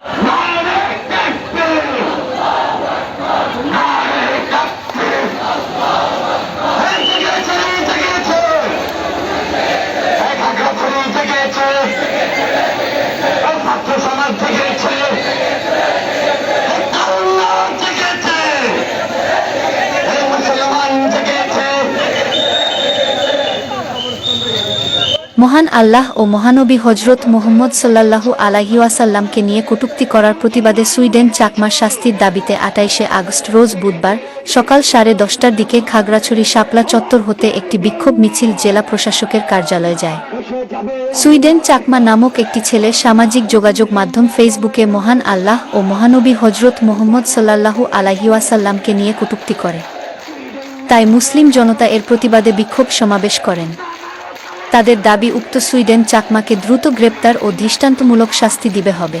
Ah. মহান আল্লাহ ও মহানবী হজরত মোহাম্মদ সাল্লাল্লাহু আলাহি ওয়াসাল্লামকে নিয়ে কটূক্তি করার প্রতিবাদে সুইডেন চাকমার শাস্তির দাবিতে আটাইশে আগস্ট রোজ বুধবার সকাল সাড়ে দশটার দিকে খাগড়াছড়ি শাপলা চত্বর হতে একটি বিক্ষোভ মিছিল জেলা প্রশাসকের কার্যালয়ে যায়। সুইডেন চাকমা নামক একটি ছেলে সামাজিক যোগাযোগ মাধ্যম ফেসবুকে মহান আল্লাহ ও মহানবী হজরত মোহাম্মদ সাল্লাল্লাহু আলাহি ওয়াসাল্লামকে নিয়ে কটূক্তি করে। তাই মুসলিম জনতা এর প্রতিবাদে বিক্ষোভ সমাবেশ করেন। তাদের দাবি উক্ত সুইডেন চাকমাকে দ্রুত গ্রেপ্তার ও দৃষ্টান্তমূলক শাস্তি দিবে হবে।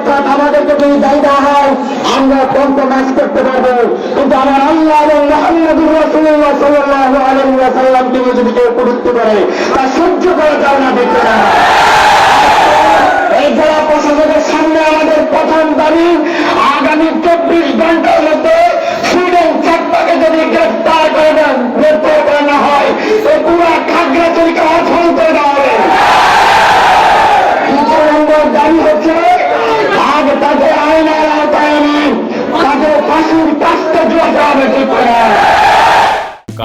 অর্থাৎ আমাদেরকে যদি জায়গা হয়, আমরা কম্প্রোমাইজ করতে পারব। কিন্তু আমার আল্লাহ এবং মোহাম্মদুর রসুল্লাহ সাল্লাহ আলম সাল্লাম তিনি যদি কেউ কটূক্তি করে, তা সহ্য করা যাবে না, দেখতে না এই জেলা প্রশাসনের সামনে আমাদের প্রথম দাবি, আগামী চব্বিশ ঘণ্টার মধ্যে সুইডেন চাকপাকে যদি গ্রেফতার করে দেন গ্রেফতার করে না হয় তো পুরা খাগড়াছড়িকে অথল করে দেওয়া হবে দ্বিতীয় নম্বর দাবি হচ্ছে আগ তাদের আইনের আওতায় এনে তাদের ফাঁসির কাজটা জোর দেওয়া হবে ঠিক করে